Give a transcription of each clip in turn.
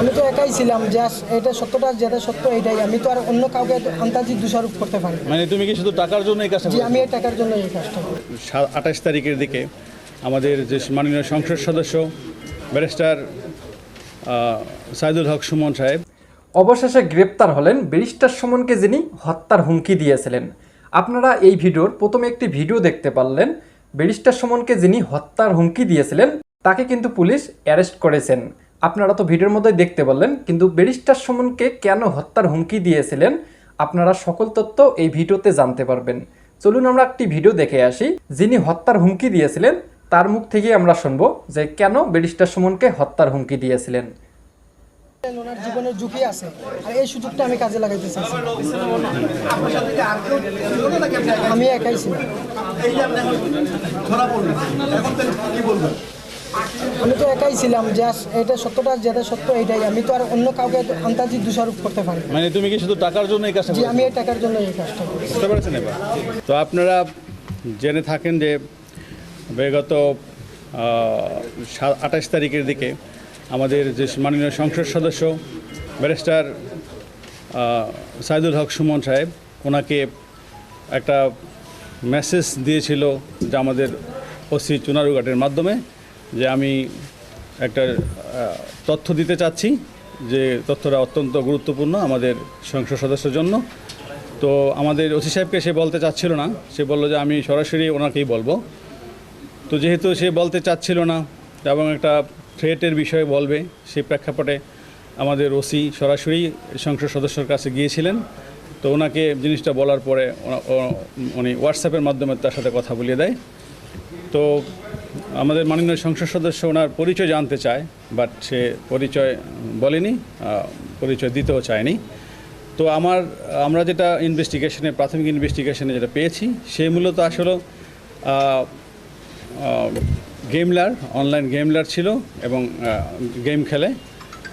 আমি তো একাই ছিলাম যে এটা সত্যটা যেটা সত্য এটাই। আমি তো আর অন্য কাউকে আন্তাজি দোষারোপ করতে পারি মানে তুমি কি শুধু টাকার জন্য এই কাজটা জি আমি এই টাকার জন্য এই কাজটা আঠাশ তারিখের দিকে আমাদের যে মাননীয় সংসদ সদস্য ব্যারিস্টার আহ, সাইদুল হক সুমন সাহেব। অবশেষে গ্রেপ্তার হলেন ব্যারিস্টার সুমনকে যিনি হত্যার হুমকি দিয়েছিলেন। আপনারা এই ভিডিওর প্রথমে একটি ভিডিও দেখতে পারলেন ব্যারিস্টার সুমনকে যিনি হত্যার হুমকি দিয়েছিলেন তাকে কিন্তু পুলিশ অ্যারেস্ট করেছেন। আপনারা তো ভিডিওর মধ্যে দেখতে পারলেন কিন্তু ব্যারিস্টার সুমনকে কেন হত্যার হুমকি দিয়েছিলেন আপনারা সকল তথ্য এই ভিডিওতে জানতে পারবেন। চলুন আমরা একটি ভিডিও দেখে আসি যিনি হত্যার হুমকি দিয়েছিলেন তার মুখ থেকে আমরা শুনব যে কেন ব্যারিস্টার সুমনকে হত্যার হুমকি দিয়েছিলেন। ওনার জীবনের ঝুঁকি আছে আর এই সুযোগটা আমি কাজে লাগাইতে চাইছি। আমি একাই ছিলাম। আমি তো একাই ছিলাম যে আস- এটা সত্যটা যেটা সত্য এটাই আমি তো আর অন্য কাউকে আন্তাজি দোষারোপ করতে পারি মানে তুমি কি শুধু টাকার জন্য এই কাজটা জি আমি এই টাকার জন্য এই কাজটা করি বুঝতে পেরেছেন এবার? তো আপনারা জেনে থাকেন যে বিগত আঠাশ তারিখের দিকে আমাদের যে মাননীয় সংসদ সদস্য ব্যারিস্টার সাইদুল হক সুমন সাহেব ওনাকে একটা মেসেজ দিয়েছিল যে আমাদের ওসি চুনারুঘাটের মাধ্যমে। যে আমি একটা তথ্য দিতে চাচ্ছি যে তথ্যটা অত্যন্ত গুরুত্বপূর্ণ আমাদের সংসদ সদস্যের জন্য। তো আমাদের ওসি সাহেবকে সে বলতে চাচ্ছিল না। সে বলল যে আমি সরাসরি ওনাকেই বলব। তো যেহেতু সে বলতে চাচ্ছিল না এবং একটা থ্রেটের বিষয়ে বলবে সেই প্রেক্ষাপটে আমাদের ওসি সরাসরি সংসদ সদস্যর কাছে গিয়েছিলেন। তো ওনাকে জিনিসটা বলার পরে উনি হোয়াটসঅ্যাপের মাধ্যমে তার সাথে কথা বলিয়ে দেয়। তো আমাদের মাননীয় সংসদ সদস্য ওনার পরিচয় জানতে চায় বাট সে পরিচয় বলেনি পরিচয় দিতেও চায়নি। তো আমার, আমরা যেটা ইনভেস্টিগেশনে প্রাথমিক ইনভেস্টিগেশনে যেটা পেয়েছি, সে মূলত আসলে গেমলার অনলাইন গেমলার ছিল এবং গেম খেলে।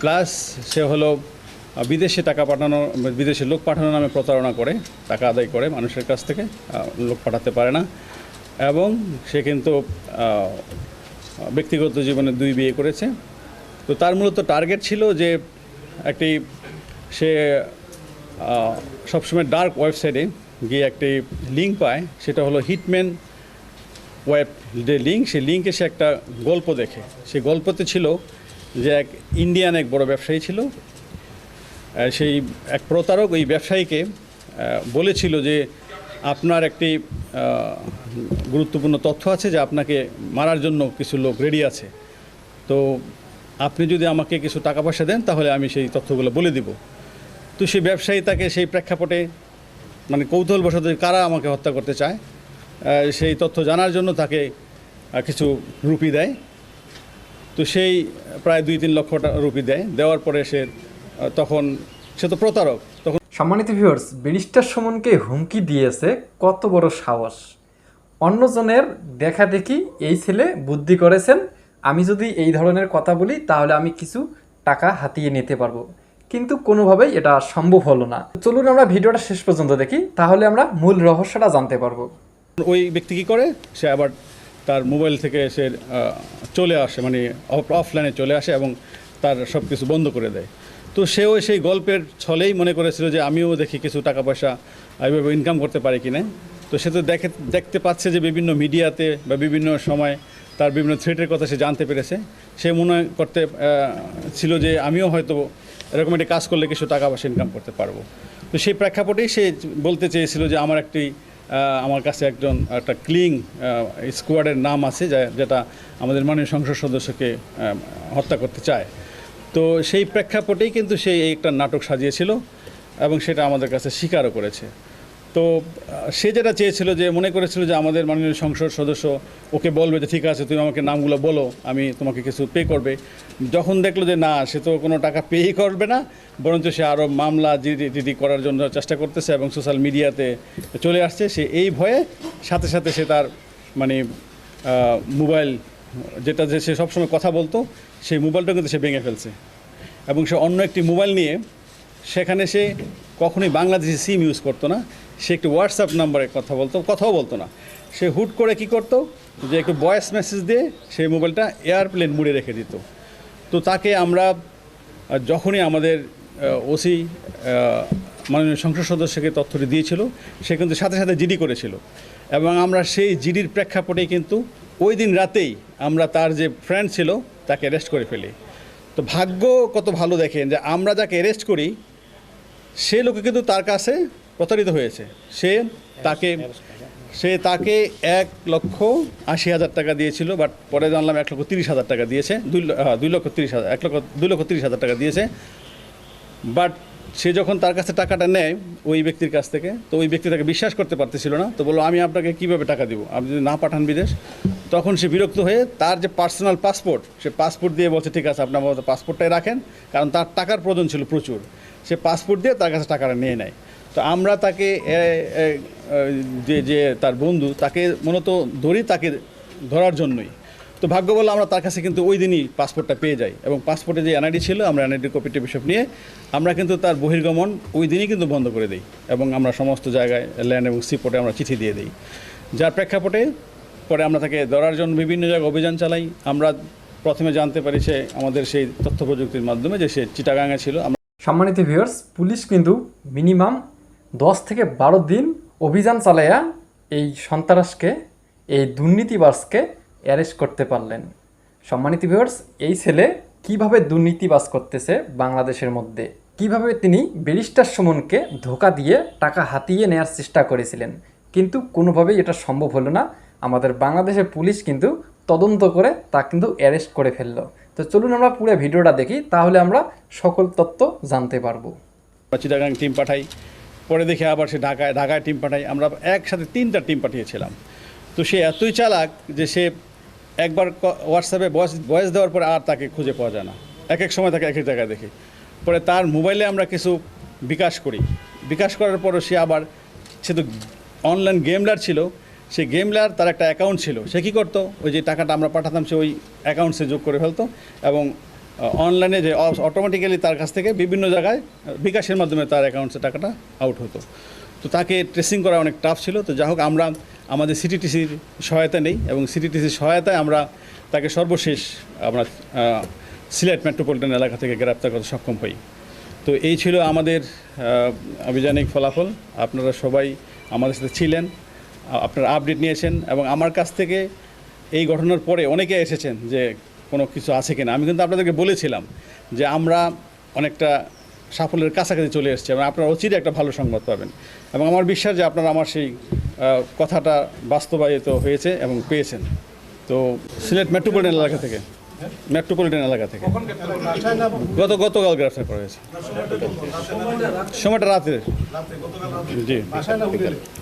প্লাস সে হলো বিদেশে টাকা পাঠানো, বিদেশে লোক পাঠানো নামে প্রতারণা করে, টাকা আদায় করে মানুষের কাছ থেকে লোক পাঠাতে পারে না। এবং সে কিন্তু ব্যক্তিগত জীবনে দুই বিয়ে করেছে। তো তার মূলত টার্গেট ছিল যে একটি, সে সবসময় ডার্ক ওয়েবসাইটে গিয়ে একটি লিঙ্ক পায়। সেটা হলো হিটম্যান ওয়েব যে লিঙ্ক, সেই লিঙ্কে সে একটা গল্প দেখে। সেই গল্পতে ছিল যে এক ইন্ডিয়ান এক বড় ব্যবসায়ী ছিল। সেই এক প্রতারক ওই ব্যবসায়ীকে বলেছিল যে আপনার একটি গুরুত্বপূর্ণ তথ্য আছে যে আপনাকে মারার জন্য কিছু লোক রেডি আছে। তো আপনি যদি আমাকে কিছু টাকা পয়সা দেন, তাহলে আমি সেই তথ্যগুলো বলে দিব। তো সেই ব্যবসায়ী তাকে সেই প্রেক্ষাপটে মানে কৌতূহলবশত কারা আমাকে হত্যা করতে চায় সেই তথ্য জানার জন্য তাকে কিছু রুপি দেয়। তো সেই প্রায় দুই তিন লক্ষ রুপি দেয়। দেওয়ার পরে সে তখন সে তো প্রতারক। সম্মানিত ভিউয়ার্স ব্যারিস্টার সুমনকে হুমকি দিয়েছে কত বড় সাহস। অন্যজনের দেখা দেখি এই ছেলে বুদ্ধি করেছেন, আমি যদি এই ধরনের কথা বলি তাহলে আমি কিছু টাকা হাতিয়ে নিতে পারব। কিন্তু কোনোভাবেই এটা সম্ভব হলো না। চলুন আমরা ভিডিওটা শেষ পর্যন্ত দেখি, তাহলে আমরা মূল রহস্যটা জানতে পারব। ওই ব্যক্তি কী করে? সে আবার তার মোবাইল থেকে সে চলে আসে মানে অফলাইনে চলে আসে এবং তার সব কিছু বন্ধ করে দেয়। তো সেও সেই গল্পের ছলেই মনে করেছিল যে আমিও দেখি কিছু টাকা পয়সা এইভাবে ইনকাম করতে পারি কিনা। তো সে তো দেখে, দেখতে পাচ্ছে যে বিভিন্ন মিডিয়াতে বা বিভিন্ন সময় তার বিভিন্ন থ্রেটের কথা সে জানতে পেরেছে। সে মনে করতে ছিল যে আমিও হয়তো এরকম একটি কাজ করলে কিছু টাকা পয়সা ইনকাম করতে পারব। তো সেই প্রেক্ষাপটেই সে বলতে চেয়েছিল যে আমার একটি আমার কাছে একজন একটা ক্লিং স্কোয়াডের নাম আছে যেটা আমাদের মাননীয় সংসদ সদস্যকে হত্যা করতে চায়। তো সেই প্রেক্ষাপটেই কিন্তু সে একটা নাটক সাজিয়েছিল এবং সেটা আমাদের কাছে স্বীকারও করেছে। তো সে যেটা চেয়েছিল যে, মনে করেছিল যে, আমাদের মাননীয় সংসদ সদস্য ওকে বলবে যে, ঠিক আছে, তুমি আমাকে নামগুলো বলো, আমি তোমাকে কিছু পে করবে। যখন দেখল যে, না, সে তো কোনো টাকা পেই করবে না, বরঞ্চ সে আরও মামলা জিডি করার জন্য চেষ্টা করতেছে এবং সোশ্যাল মিডিয়াতে চলে আসছে। সে এই ভয়ে সাথে সাথে সে তার মানে মোবাইল যেটা যে সে সবসময় কথা বলতো, সেই মোবাইলটা কিন্তু সে ভেঙে ফেলছে। এবং সে অন্য একটি মোবাইল নিয়ে সেখানে সে কখনোই বাংলাদেশি সিম ইউজ করতো না। সে একটি হোয়াটসঅ্যাপ নাম্বারে কথা বলতো, কথাও বলতো না। সে হুট করে কি করতো, যে একটু ভয়েস মেসেজ দিয়ে সেই মোবাইলটা এয়ারপ্লেন মুড়ে রেখে দিত। তো তাকে আমরা যখনই আমাদের ওসি মাননীয় সংসদ সদস্যকে তথ্যটি দিয়েছিল, সে কিন্তু সাথে সাথে জিডি করেছিল। এবং আমরা সেই জিডির প্রেক্ষাপটেই কিন্তু ওই দিন রাতেই আমরা তার যে ফ্রেন্ড ছিল, তাকে অ্যারেস্ট করে ফেলি। তো ভাগ্য কত ভালো দেখেন যে আমরা যাকে অ্যারেস্ট করি, সে লোকে কিন্তু তার কাছে প্রতারিত হয়েছে। সে তাকে সে তাকে এক লক্ষ আশি হাজার টাকা দিয়েছিল বাট পরে জানলাম এক লক্ষ তিরিশ হাজার টাকা দিয়েছে, দুই দুই লক্ষ তিরিশ হাজার, এক লক্ষ, দুই লক্ষ তিরিশ হাজার টাকা দিয়েছে। বাট সে যখন তার কাছে টাকাটা নেয় ওই ব্যক্তির কাছ থেকে, তো ওই ব্যক্তি তাকে বিশ্বাস করতে পারতেছিল না। তো বলল, আমি আপনাকে কীভাবে টাকা দিব? আপনি যদি না পাঠান বিদেশ তখন সে বিরক্ত হয়ে তার যে পার্সোনাল পাসপোর্ট, সে পাসপোর্ট দিয়ে বলছে, ঠিক আছে আপনার আমার পাসপোর্টটাই রাখেন। কারণ তার টাকার প্রয়োজন ছিল প্রচুর। সে পাসপোর্ট দিয়ে তার কাছে টাকাটা নিয়ে নেয়। তো আমরা তাকে যে যে তার বন্ধু, তাকে মূলত ধরি তাকে ধরার জন্যই। তো ভাগ্য বলে আমরা তার কাছে কিন্তু ওই দিনই পাসপোর্টটা পেয়ে যাই। এবং পাসপোর্টে যে এনআইডি ছিল, আমরা এনআইডি কপিটি বিষয় নিয়ে আমরা কিন্তু তার বহির্গমন ওই দিনই কিন্তু বন্ধ করে দিই। এবং আমরা সমস্ত জায়গায় ল্যান্ড এবং সিপোর্টে আমরা চিঠি দিয়ে দিই। যার প্রেক্ষাপটে পরে আমরা তাকে ধরার জন্য বিভিন্ন জায়গায় অভিযান চালাই। আমরা প্রথমে জানতে পারি সে আমাদের সেই তথ্য প্রযুক্তির মাধ্যমে যে সে চিটাগাঙে ছিল। সম্মানিত ভিউয়ার্স পুলিশ কিন্তু মিনিমাম দশ থেকে বারো দিন অভিযান চালাইয়া এই সন্ত্রাসকে, এই দুর্নীতিবাসকে অ্যারেস্ট করতে পারলেন। সম্মানিত ভিউয়ার্স এই ছেলে কীভাবে দুর্নীতিবাজ করতেছে বাংলাদেশের মধ্যে? কীভাবে তিনি ব্যারিস্টার সুমনকে ধোকা দিয়ে টাকা হাতিয়ে নেওয়ার চেষ্টা করেছিলেন? কিন্তু কোনোভাবেই এটা সম্ভব হলো না। আমাদের বাংলাদেশের পুলিশ কিন্তু তদন্ত করে তা কিন্তু অ্যারেস্ট করে ফেলল। তো চলুন আমরা পুরো ভিডিওটা দেখি, তাহলে আমরা সকল তথ্য জানতে পারব। চিটাগাং টিম পাঠাই, পরে দেখে আবার সে ঢাকায় ঢাকায় টিম পাঠাই। আমরা একসাথে তিনটা টিম পাঠিয়েছিলাম। তো সে এতই চালাক যে সে একবার হোয়াটসঅ্যাপে বয়স বয়স দেওয়ার পরে আর তাকে খুঁজে পাওয়া যায় না। এক এক সময় তাকে এক এক জায়গায় দেখি। পরে তার মোবাইলে আমরা কিছু বিকাশ করি। বিকাশ করার পরও সে আবার, সে তো অনলাইন গেমলার ছিল। সে গেমলার তার একটা অ্যাকাউন্ট ছিল। সে কী করতো? ওই যে টাকাটা আমরা পাঠাতাম সে ওই অ্যাকাউন্টসে যোগ করে ফেলতো এবং অনলাইনে যে অটোমেটিক্যালি তার কাছ থেকে বিভিন্ন জায়গায় বিকাশের মাধ্যমে তার অ্যাকাউন্টসে টাকাটা আউট হতো। তো তাকে ট্রেসিং করা অনেক টাফ ছিল। তো যাই হোক আমরা আমাদের সিটিটিসির সহায়তা নেই এবং সিটিটিসির সহায়তায় আমরা তাকে সর্বশেষ আমরা সিলেট মেট্রোপলিটন এলাকা থেকে গ্রেপ্তার করতে সক্ষম হই। তো এই ছিল আমাদের আহ, আভিযানিক ফলাফল। আপনারা সবাই আমাদের সাথে ছিলেন। আপনারা আপডেট নিয়েছেন এবং আমার কাছ থেকে এই ঘটনার পরে অনেকে এসেছেন যে কোনো কিছু আছে কিনা। আমি কিন্তু আপনাদেরকে বলেছিলাম যে আমরা অনেকটা সাফল্যের কাছাকাছি চলে এসেছি এবং আপনারা অচিরে একটা ভালো সংবাদ পাবেন। এবং আমার বিশ্বাস যে আপনারা আমার সেই কথাটা বাস্তবায়িত হয়েছে এবং পেয়েছেন। তো সিলেট মেট্রোপলিটন এলাকা থেকে। মেট্রোপলিটন এলাকা থেকে। গত গতকাল গ্রেফতার করা হয়েছে। সময়টা রাতের। জি।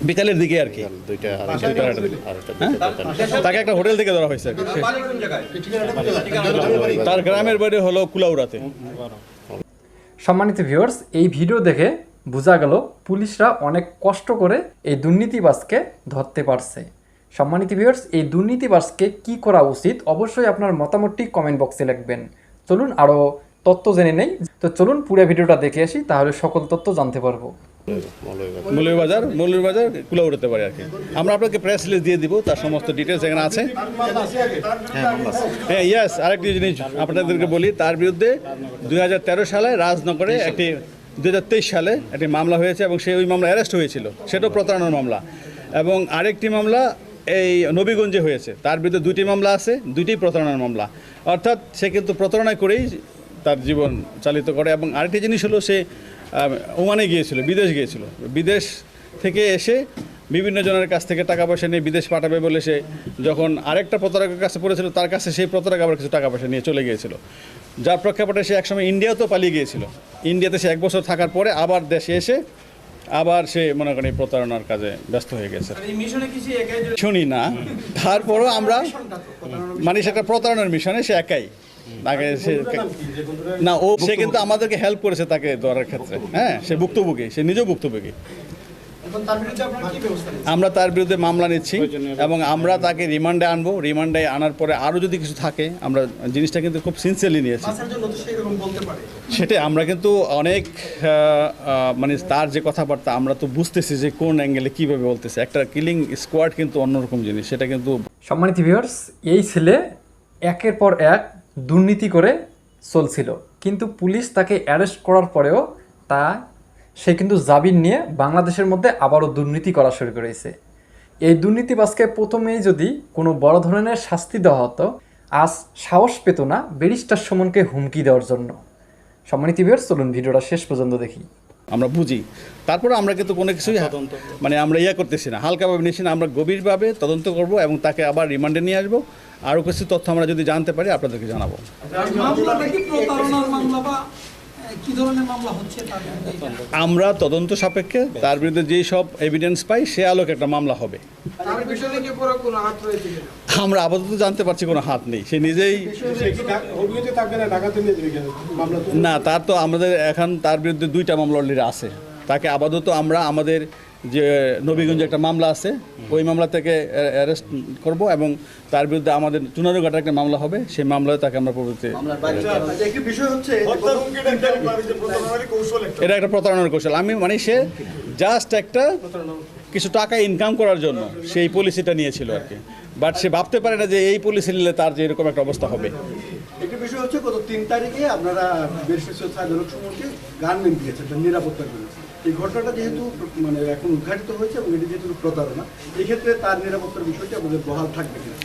বিকালের দিকে আর কি। হ্যাঁ? তাকে একটা হোটেল থেকে ধরা হয়েছে আর কি। তার গ্রামের বাড়ি হলো কুলাউড়াতে। সম্মানিত ভিউয়ার্স এই ভিডিও দেখে বোঝা গেল পুলিশরা অনেক কষ্ট করে এই দুর্নীতিবাজকে ধরতে পারছে। সম্মানিত ভিউয়ার্স এই দুর্নীতিবাজকে কি করা উচিত? অবশ্যই আপনার মতামতটি কমেন্ট বক্সে লিখবেন। চলুন আরও তথ্য জেনে নেই। তো চলুন পুরো ভিডিওটা দেখে আসি, তাহলে সকল তথ্য জানতে পারব। মৌলভীবাজার মৌলভীবাজার কুলাউড়াতে পারে আর কি। আমরা আপনাকে প্রেস রিলিজ দিয়ে দিব, তার সমস্ত ডিটেলস এখানে আছে। হ্যাঁ ইয়েস আরেকটি জিনিস আপনাদেরকে বলি, তার বিরুদ্ধে দুই হাজার তেরো সালে রাজনগরে একটি দু হাজার তেইশ সালে একটি মামলা হয়েছে এবং সে ওই মামলা অ্যারেস্ট হয়েছিল। সেটাও প্রতারণার মামলা। এবং আরেকটি মামলা এই নবীগঞ্জে হয়েছে। তার বিরুদ্ধে দুটি মামলা আছে, দুইটি প্রতারণার মামলা। অর্থাৎ সে কিন্তু প্রতারণা করেই তার জীবন চালিত করে এবং আরেকটি জিনিস হলো সে ওমানে গিয়েছিল, বিদেশ গিয়েছিল। বিদেশ থেকে এসে বিভিন্ন জনের কাছ থেকে টাকা পয়সা নিয়ে বিদেশ পাঠাবে বলে সে যখন আরেকটা প্রতারকের কাছে পড়েছিল, তার কাছে সেই প্রতারক আবার কিছু টাকা পয়সা নিয়ে চলে গিয়েছিল। যার প্রেক্ষাপটে সে একসময় ইন্ডিয়াতেও পালিয়ে গিয়েছিল। ইন্ডিয়াতে সে এক বছর থাকার পরে আবার দেশে এসে আবার সে মনে করেন এই প্রতারণার কাজে ব্যস্ত হয়ে গেছে। শুনি না। তারপরও আমরা মানে সেটা প্রতারণার মিশনে সে একাই। তাকে সে না ও সে কিন্তু আমাদেরকে হেল্প করেছে তাকে ধরার ক্ষেত্রে। হ্যাঁ সে ভুক্তভোগী সে নিজেও ভুক্তভোগী। আমরা তার বিরুদ্ধে মামলা নিচ্ছি এবং আমরা তাকে রিমান্ডে আনব। রিমান্ডে আনার পরে আরও যদি কিছু থাকে আমরা জিনিসটা কিন্তু খুব সিনসিয়ারলি নিয়েছি। সেটাই আমরা কিন্তু অনেক মানে তার যে কথাবার্তা আমরা তো বুঝতেছি যে কোন অ্যাঙ্গেলে কীভাবে বলতেছে। একটা কিলিং স্কোয়াড কিন্তু অন্যরকম জিনিস সেটা কিন্তু সম্মানিত ভিউয়ার্স এই ছেলে একের পর এক দুর্নীতি করে চলছিল। কিন্তু পুলিশ তাকে অ্যারেস্ট করার পরেও তা সে কিন্তু জামিন নিয়ে বাংলাদেশের মধ্যে আবারও দুর্নীতি করা শুরু করেছে। এই দুর্নীতিবাজকে প্রথমেই যদি কোনো বড় ধরনের শাস্তি দেওয়া হতো আজ সাহস পেত না ব্যারিস্টার সুমনকে হুমকি দেওয়ার জন্য। সম্মানিত ভিউয়ার্স চলুন ভিডিওটা শেষ পর্যন্ত দেখি। আমরা বুঝি। তারপরে আমরা কিন্তু কোনো কিছুই মানে আমরা ইয়া করতেছি না। হালকাভাবে নিচ্ছি না আমরা গভীরভাবে তদন্ত করব এবং তাকে আবার রিমান্ডে নিয়ে আসব। আরও কিছু তথ্য আমরা যদি জানতে পারি আপনাদেরকে জানাব। আমরা তদন্ত সাপেক্ষে তার বিরুদ্ধে যেই সব এভিডেন্স পাই সে আলোকে একটা মামলা হবে। তার পিছনে কি পুরো কোনো হাত রয়েছে কিনা? আমরা আপাতত জানতে পারছি কোনো হাত নেই। সে নিজেই সে কি ঢাকা- অভিযোগে থাকবে না? ঢাকাতে নিয়ে যাবে কেন? মামলা তো- না তার তো আমাদের এখন তার বিরুদ্ধে দুইটা মামলা অলরেডি আছে। তাকে আপাতত আমরা আমাদের যে নবীগঞ্জে একটা মামলা আছে ওই মামলা থেকে অ্যারেস্ট করব এবং তার বিরুদ্ধে আমাদের চুনারুঘাটা একটা মামলা হবে সেই মামলায় তাকে আমরা পরবর্তী আচ্ছা, বিষয় হচ্ছে এটা একটা প্রতারণার কৌশল। আমি মানে সে জাস্ট একটা কিছু টাকা ইনকাম করার জন্য সেই পলিসিটা নিয়েছিল আর কি। বাট সে ভাবতে পারে না যে এই পলিসি নিলে তার যে এরকম একটা অবস্থা হবে। একটি বিষয় হচ্ছে গত তিন তারিখে আপনারা সাধারণ সম্পর্কে গার্মেন্ট দিয়েছেন তার নিরাপত্তা করেছেন এই ঘটনাটা যেহেতু মানে এখন উদ্ঘাটিত হয়েছে এবং এটি যেহেতু প্রতারণা এই ক্ষেত্রে তার নিরাপত্তার বিষয়টি আমাদের বহাল থাকবে কিনা?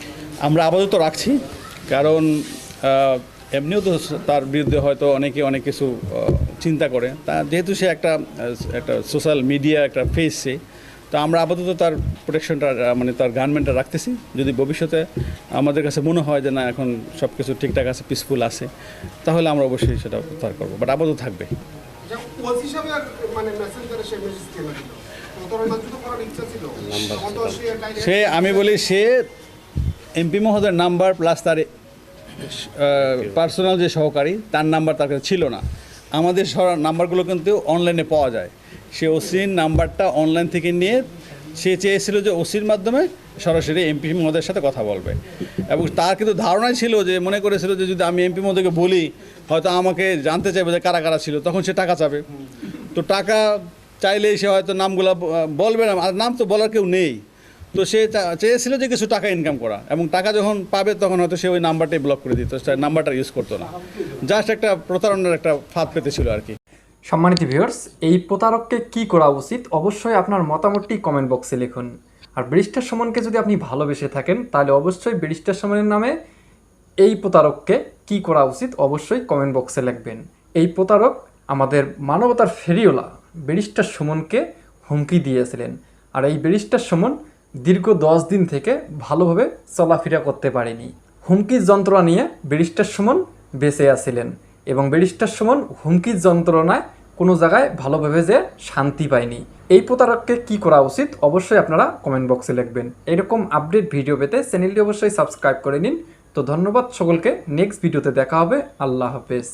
আমরা আপাতত রাখছি কারণ এমনিও তো তার বিরুদ্ধে হয়তো অনেকে অনেক কিছু চিন্তা করে। তা যেহেতু সে একটা একটা সোশ্যাল মিডিয়া একটা ফেস সে তো আমরা আপাতত তার প্রোটেকশনটা মানে তার গার্মেন্টটা রাখতেছি। যদি ভবিষ্যতে আমাদের কাছে মনে হয় যে না এখন সব কিছু ঠিকঠাক আছে পিসফুল আছে তাহলে আমরা অবশ্যই সেটা প্রত্যাহার করব বাট আপাতত থাকবে। আর মানে মেসেঞ্জারে সে মেসেজ কেন দিল? সে সে আমি বলি সে এমপি মহোদয়ের নাম্বার প্লাস তার পার্সোনাল যে সহকারী তার নাম্বার তার কাছে ছিল না। আমাদের সব নাম্বারগুলো কিন্তু অনলাইনে পাওয়া যায়। সে ওসির নাম্বারটা অনলাইন থেকে নিয়ে সে চেয়েছিল যে ওসির মাধ্যমে সরাসরি এমপি মহোদয়ের সাথে কথা বলবে। এবং তার কিন্তু ধারণাই ছিল যে মনে করেছিল যে যদি আমি এমপি মহোদয়কে বলি হয়তো আমাকে জানতে চাইবে যে কারা কারা ছিল তখন সে টাকা চাবে। তো টাকা চাইলেই সে হয়তো নামগুলো বলবে না, আর নাম তো বলার কেউ নেই। তো সে চেয়েছিল যে কিছু টাকা ইনকাম করা, এবং টাকা যখন পাবে তখন হয়তো সে ওই নাম্বারটাই ব্লক করে দিত নাম্বারটা ইউজ করতো না। জাস্ট একটা প্রতারণার একটা ফাঁদ পেতেছিল আর কি। সম্মানিত ভিউয়ার্স এই প্রতারককে কি করা উচিত? অবশ্যই আপনার মতামতটি কমেন্ট বক্সে লিখুন। আর ব্রিস্টার সুমনকে যদি আপনি ভালোবেসে থাকেন, তাহলে অবশ্যই ব্রিস্টার সুমনের নামে এই প্রতারককে কি করা উচিত, অবশ্যই কমেন্ট বক্সে লিখবেন। এই প্রতারক আমাদের মানবতার ফেরিওলা ব্যারিস্টার সুমনকে হুমকি দিয়েছিলেন। আর এই ব্যারিস্টার সুমন দীর্ঘ দশ দিন থেকে ভালোভাবে চলাফেরা করতে পারেনি। হুমকির যন্ত্রণা নিয়ে ব্যারিস্টার সুমন বেঁচে আছিলেন এবং ব্যারিস্টার সুমন হুমকির যন্ত্রণায় কোনো জায়গায় ভালোভাবে যে শান্তি পায়নি। এই প্রতারককে কি করা উচিত অবশ্যই আপনারা কমেন্ট বক্সে লিখবেন। এরকম আপডেট ভিডিও পেতে চ্যানেলটি অবশ্যই সাবস্ক্রাইব করে নিন। তো ধন্যবাদ সকলকে। নেক্সট ভিডিওতে দেখা হবে। আল্লাহ হাফেজ।